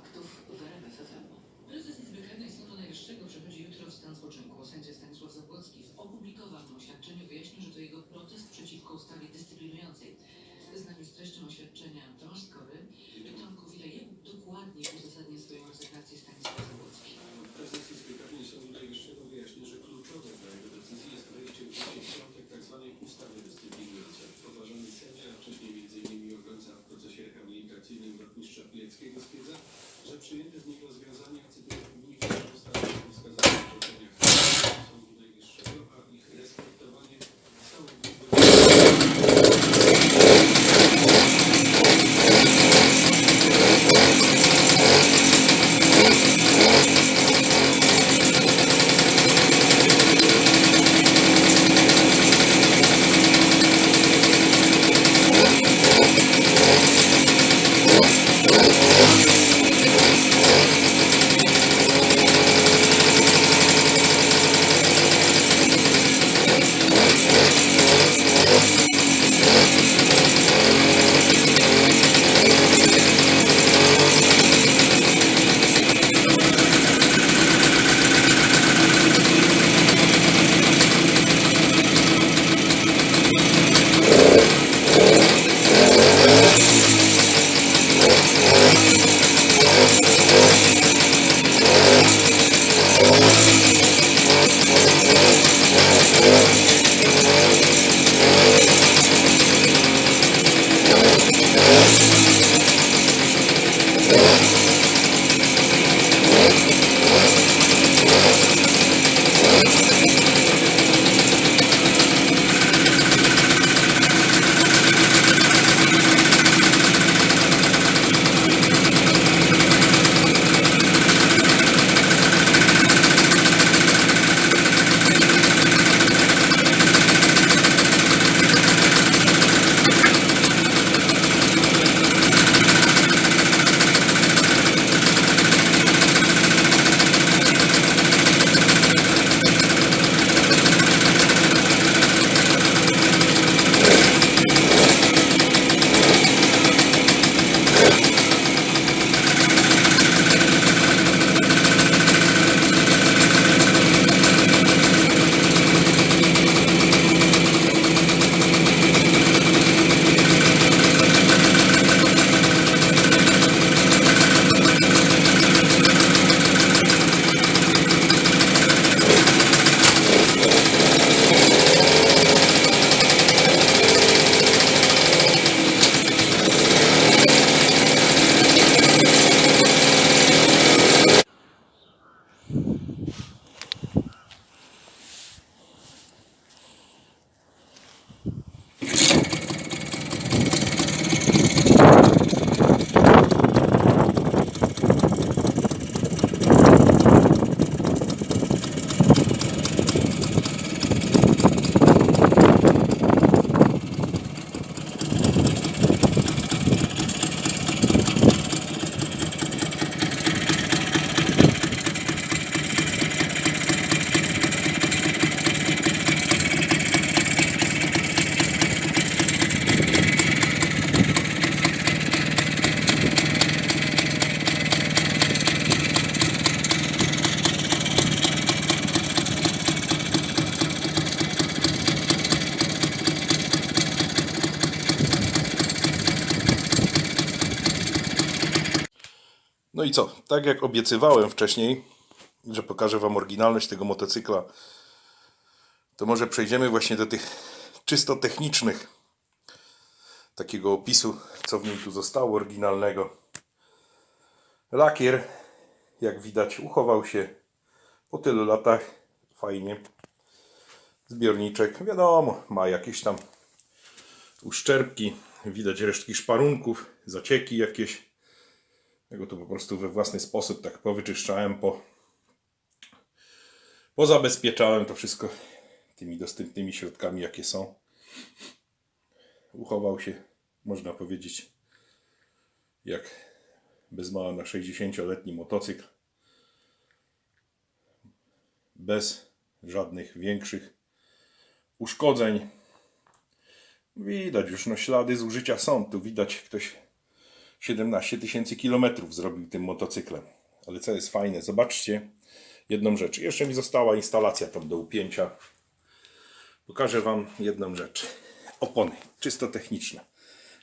faktów w RMF FM. Prezes Niezwyklenej Sądu Najwyższego przechodzi jutro w stan spoczynku. Sędzia Stanisław Zabłocki w opublikowanym oświadczeniu wyjaśnił, że to jego protest przeciwko ustawie dyscyplinującej. Z nami z treścią oświadczenia Tomasz Skory. Pytam Kowila, jak dokładnie uzasadnia swoją rezygnację Stanisław Zabłocki? Prezes Niezwyklenej Sądu Najwyższego wyjaśnił, że kluczowe dla jego decyzji jest wejście w życie piątek tzw. Tak ustawy dyscyplinującej. Poważany sędzia, a wcześniej m.in. obrońca w procesie rehabilitacyjnym lotnicza Pileckiego stwierdza, że przyjęte z niego No i co? Tak jak obiecywałem wcześniej, że pokażę Wam oryginalność tego motocykla, to może przejdziemy właśnie do tych czysto technicznych takiego opisu, co w nim tu zostało oryginalnego. Lakier, jak widać, uchował się po tylu latach. Fajnie. Zbiorniczek, wiadomo, ma jakieś tam uszczerbki, widać resztki szparunków, zacieki jakieś. Ja go tu po prostu we własny sposób tak powyczyszczałem, po, pozabezpieczałem to wszystko tymi dostępnymi środkami, jakie są. Uchował się, można powiedzieć, jak bez mała na 60-letni motocykl. Bez żadnych większych uszkodzeń. Widać już, no ślady zużycia są. Tu widać ktoś 17 tysięcy kilometrów zrobił tym motocyklem. Ale co jest fajne, zobaczcie jedną rzecz. Jeszcze mi została instalacja tam do upięcia. Pokażę Wam jedną rzecz. Opony, czysto techniczne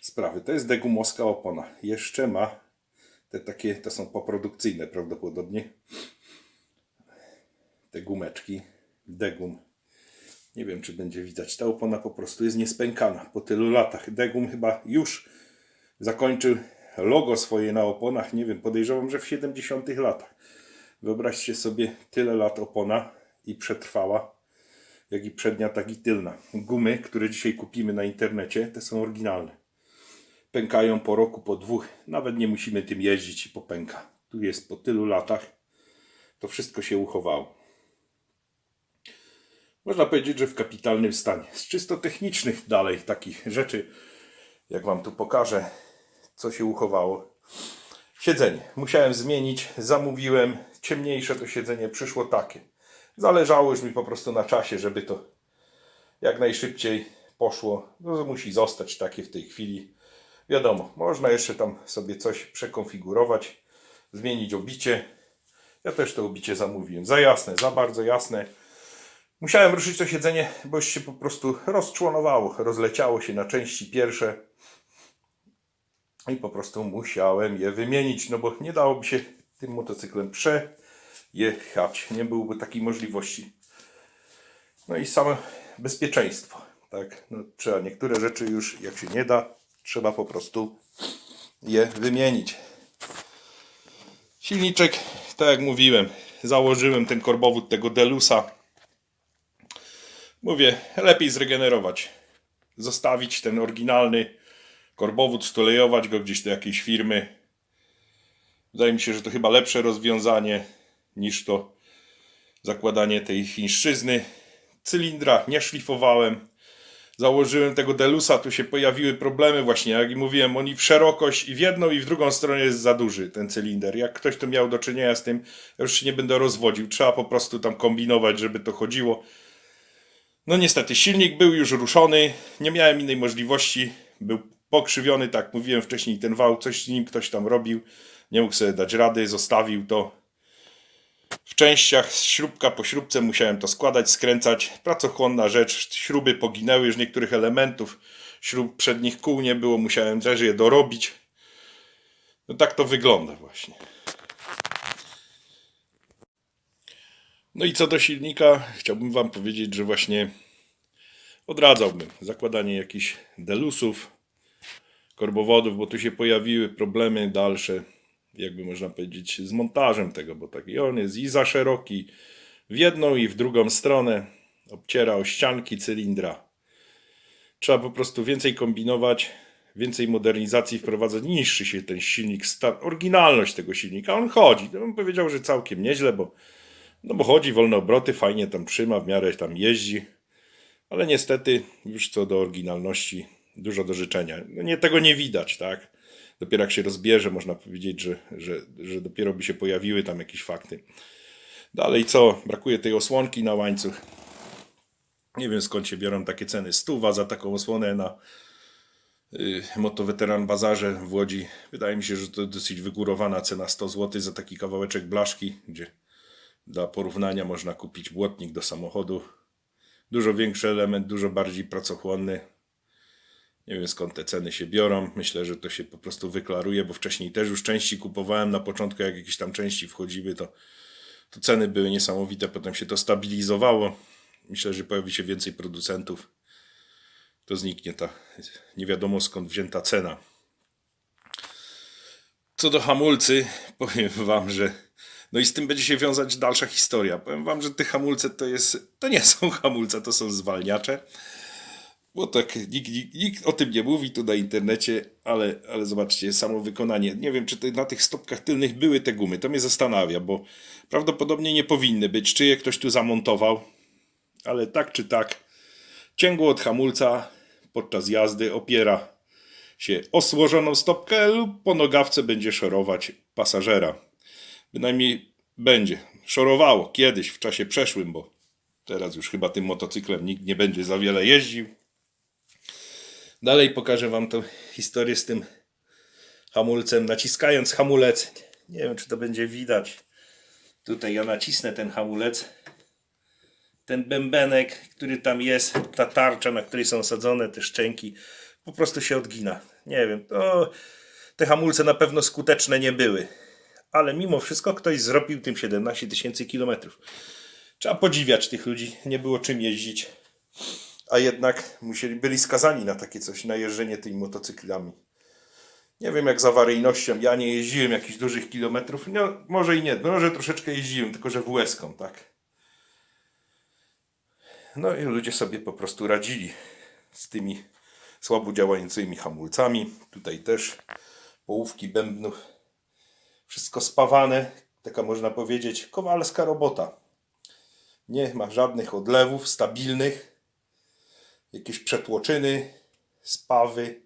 sprawy. To jest degumowska opona. Jeszcze ma te takie, to są poprodukcyjne prawdopodobnie. Te gumeczki, degum. Nie wiem, czy będzie widać. Ta opona po prostu jest niespękana po tylu latach. Degum chyba już zakończył logo swoje na oponach. Nie wiem, podejrzewam, że w 70 latach. Wyobraźcie sobie tyle lat opona i przetrwała, jak i przednia, tak i tylna. Gumy, które dzisiaj kupimy na internecie, te są oryginalne. Pękają po roku, po dwóch. Nawet nie musimy tym jeździć i popęka. Tu jest po tylu latach. To wszystko się uchowało. Można powiedzieć, że w kapitalnym stanie. Z czysto technicznych dalej takich rzeczy, jak Wam tu pokażę, co się uchowało. Siedzenie. Musiałem zmienić, zamówiłem. Ciemniejsze to siedzenie przyszło takie. Zależało już mi po prostu na czasie, żeby to jak najszybciej poszło. No, musi zostać takie w tej chwili. Wiadomo, można jeszcze tam sobie coś przekonfigurować, zmienić obicie. Ja też to obicie zamówiłem. Za jasne, za bardzo jasne. Musiałem ruszyć to siedzenie, bo już się po prostu rozczłonowało, rozleciało się na części pierwsze i po prostu musiałem je wymienić, no bo nie dałoby się tym motocyklem przejechać. Nie byłoby takiej możliwości. No i samo bezpieczeństwo. Tak? No, trzeba niektóre rzeczy już, jak się nie da, trzeba po prostu je wymienić. Silniczek, tak jak mówiłem, założyłem ten korbowód tego Delusa. Mówię, lepiej zregenerować. Zostawić ten oryginalny korbowód, stulejować go gdzieś do jakiejś firmy. Wydaje mi się, że to chyba lepsze rozwiązanie niż to zakładanie tej chińszczyzny. Cylindra nie szlifowałem. Założyłem tego Delusa, tu się pojawiły problemy właśnie, jak i mówiłem, oni w szerokość i w jedną i w drugą stronę jest za duży ten cylinder. Jak ktoś tu miał do czynienia z tym, ja już się nie będę rozwodził. Trzeba po prostu tam kombinować, żeby to chodziło. No niestety, silnik był już ruszony, nie miałem innej możliwości. Był pokrzywiony, tak mówiłem wcześniej, ten wał, coś z nim ktoś tam robił. Nie mógł sobie dać rady, zostawił to w częściach, śrubka po śrubce musiałem to składać, skręcać. Pracochłonna rzecz, śruby poginęły, już niektórych elementów, śrub przednich kół nie było, musiałem też je dorobić. No tak to wygląda właśnie. No i co do silnika, chciałbym Wam powiedzieć, że właśnie odradzałbym zakładanie jakichś delusów, korbowodów, bo tu się pojawiły problemy dalsze, jakby można powiedzieć, z montażem tego, bo taki on jest i za szeroki w jedną i w drugą stronę, obciera o ścianki cylindra. Trzeba po prostu więcej kombinować, więcej modernizacji wprowadzać, niższy się ten silnik, oryginalność tego silnika, on chodzi. To bym powiedział, że całkiem nieźle, bo, no bo chodzi, wolne obroty, fajnie tam trzyma, w miarę tam jeździ, ale niestety już co do oryginalności dużo do życzenia. No nie, tego nie widać, tak? Dopiero jak się rozbierze, można powiedzieć, że, że, że dopiero by się pojawiły tam jakieś fakty. Dalej co? Brakuje tej osłonki na łańcuch. Nie wiem skąd się biorą takie ceny. Stuwa za taką osłonę na y, Motoweteran Bazarze w Łodzi. Wydaje mi się, że to dosyć wygórowana cena 100 zł za taki kawałeczek blaszki, gdzie dla porównania można kupić błotnik do samochodu. Dużo większy element, dużo bardziej pracochłonny. Nie wiem skąd te ceny się biorą. Myślę, że to się po prostu wyklaruje, bo wcześniej też już części kupowałem na początku, jak jakieś tam części wchodziły, to, to ceny były niesamowite. Potem się to stabilizowało. Myślę, że pojawi się więcej producentów. To zniknie ta nie wiadomo skąd wzięta cena. Co do hamulcy, powiem wam, że no i z tym będzie się wiązać dalsza historia. Powiem wam, że te hamulce to jest, to nie są hamulce, to są zwalniacze. Bo tak nikt, nikt, nikt o tym nie mówi tu na internecie, ale, ale zobaczcie, samo wykonanie. Nie wiem, czy na tych stopkach tylnych były te gumy. To mnie zastanawia, bo prawdopodobnie nie powinny być. Czy je ktoś tu zamontował? Ale tak czy tak, cięgło od hamulca podczas jazdy opiera się o złożoną stopkę lub po nogawce będzie szorować pasażera. Bynajmniej będzie szorowało kiedyś w czasie przeszłym, bo teraz już chyba tym motocyklem nikt nie będzie za wiele jeździł. Dalej pokażę Wam tę historię z tym hamulcem. Naciskając hamulec, nie wiem czy to będzie widać, Tutaj ja nacisnę ten hamulec. Ten bębenek, który tam jest, ta tarcza, na której są osadzone te szczęki, po prostu się odgina. Nie wiem, to te hamulce na pewno skuteczne nie były. Ale mimo wszystko ktoś zrobił tym 17 tysięcy kilometrów. Trzeba podziwiać tych ludzi. Nie było czym jeździć. A jednak musieli, byli skazani na takie coś, na jeżdżenie tymi motocyklami. Nie wiem jak z awaryjnością. Ja nie jeździłem jakichś dużych kilometrów. No, może i nie. Może troszeczkę jeździłem, tylko że w łezką, tak. No i ludzie sobie po prostu radzili z tymi słabo działającymi hamulcami. Tutaj też połówki bębnów. Wszystko spawane. Taka można powiedzieć kowalska robota. Nie ma żadnych odlewów stabilnych. Jakieś przetłoczyny, spawy,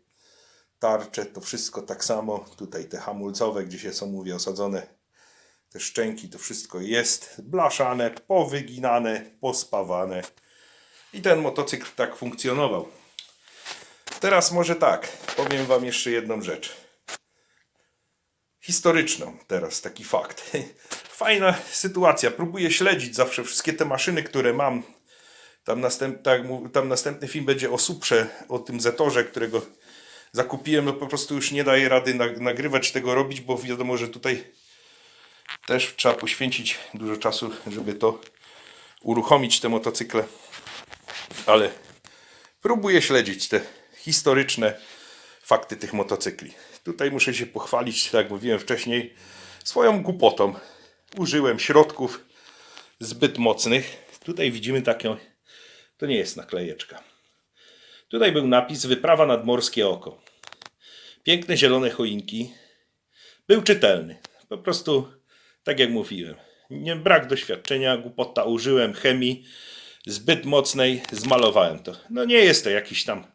tarcze, to wszystko tak samo. Tutaj te hamulcowe, gdzie się są, mówię, osadzone te szczęki, to wszystko jest blaszane, powyginane, pospawane. I ten motocykl tak funkcjonował. Teraz może tak, powiem Wam jeszcze jedną rzecz. Historyczną teraz, taki fakt. Fajna sytuacja. Próbuję śledzić zawsze wszystkie te maszyny, które mam. Tam, następ, tak, tam następny film będzie o Suprze, o tym Zetorze, którego zakupiłem. No po prostu już nie daję rady nag- nagrywać tego, robić, bo wiadomo, że tutaj też trzeba poświęcić dużo czasu, żeby to uruchomić te motocykle. Ale próbuję śledzić te historyczne fakty tych motocykli. Tutaj muszę się pochwalić, tak jak mówiłem wcześniej, swoją głupotą. Użyłem środków zbyt mocnych. Tutaj widzimy taką, to nie jest naklejeczka. Tutaj był napis Wyprawa nad Morskie Oko. Piękne zielone choinki. Był czytelny. Po prostu, tak jak mówiłem, nie brak doświadczenia, głupota użyłem chemii zbyt mocnej, zmalowałem to. No nie jest to jakiś tam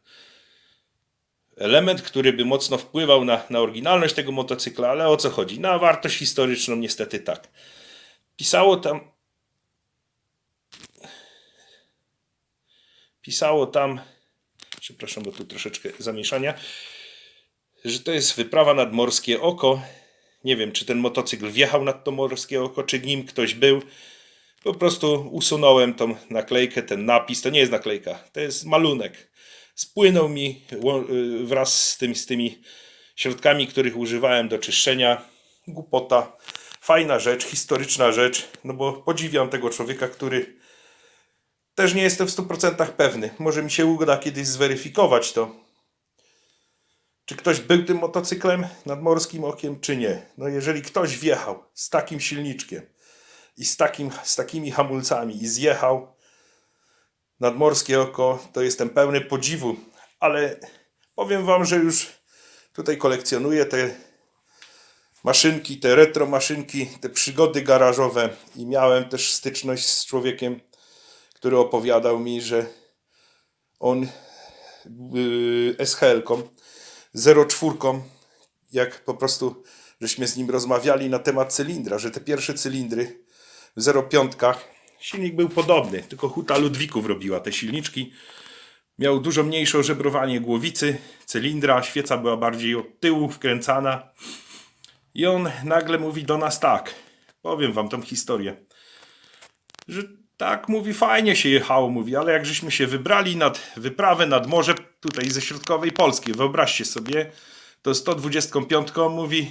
element, który by mocno wpływał na, na oryginalność tego motocykla, ale o co chodzi? Na wartość historyczną niestety tak. Pisało tam pisało tam przepraszam, bo tu troszeczkę zamieszania, że to jest wyprawa nad Morskie Oko. Nie wiem, czy ten motocykl wjechał nad to Morskie Oko, czy nim ktoś był. Po prostu usunąłem tą naklejkę, ten napis. To nie jest naklejka, to jest malunek. Spłynął mi y, wraz z tymi, z tymi środkami, których używałem do czyszczenia. Głupota. Fajna rzecz, historyczna rzecz, no bo podziwiam tego człowieka, który też nie jestem w 100% pewny. Może mi się uda kiedyś zweryfikować to. Czy ktoś był tym motocyklem nad morskim okiem, czy nie? No jeżeli ktoś wjechał z takim silniczkiem i z, takim, z takimi hamulcami i zjechał nad morskie oko, to jestem pełny podziwu. Ale powiem wam, że już tutaj kolekcjonuję te maszynki, te retro maszynki, te przygody garażowe i miałem też styczność z człowiekiem, który opowiadał mi, że on yy, SHL-ką, 04, jak po prostu żeśmy z nim rozmawiali na temat cylindra, że te pierwsze cylindry w 05 silnik był podobny, tylko Huta Ludwików robiła te silniczki. Miał dużo mniejsze ożebrowanie głowicy, cylindra, świeca była bardziej od tyłu wkręcana. I on nagle mówi do nas tak, powiem wam tą historię, że tak, mówi, fajnie się jechało, mówi, ale jak żeśmy się wybrali nad wyprawę nad morze, tutaj ze środkowej Polski, wyobraźcie sobie, to 125 mówi,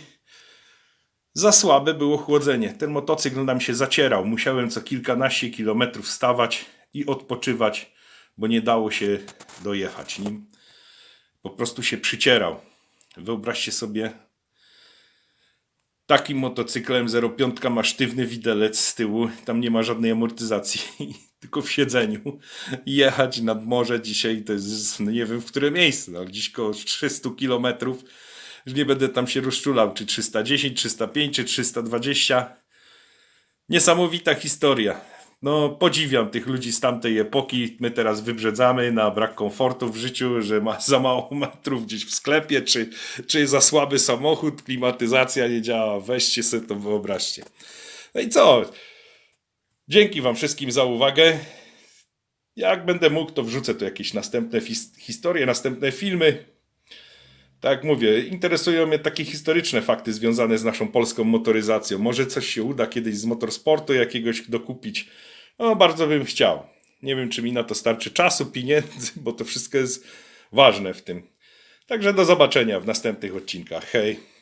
za słabe było chłodzenie. Ten motocykl nam się zacierał. Musiałem co kilkanaście kilometrów stawać i odpoczywać, bo nie dało się dojechać nim. Po prostu się przycierał. Wyobraźcie sobie, takim motocyklem 05 ma sztywny widelec z tyłu, tam nie ma żadnej amortyzacji, tylko w siedzeniu. Jechać nad morze dzisiaj to jest, nie wiem w które miejsce, no, gdzieś koło 300 kilometrów, że nie będę tam się rozczulał, czy 310, 305, czy 320. Niesamowita historia. No, podziwiam tych ludzi z tamtej epoki. My teraz wybrzedzamy na brak komfortu w życiu, że ma za mało metrów gdzieś w sklepie, czy, czy za słaby samochód, klimatyzacja nie działa. Weźcie sobie to, wyobraźcie. No i co? Dzięki Wam wszystkim za uwagę. Jak będę mógł, to wrzucę tu jakieś następne historie, następne filmy. Tak mówię, interesują mnie takie historyczne fakty związane z naszą polską motoryzacją. Może coś się uda kiedyś z motorsportu jakiegoś dokupić. No, bardzo bym chciał. Nie wiem, czy mi na to starczy czasu, pieniędzy, bo to wszystko jest ważne w tym. Także do zobaczenia w następnych odcinkach. Hej!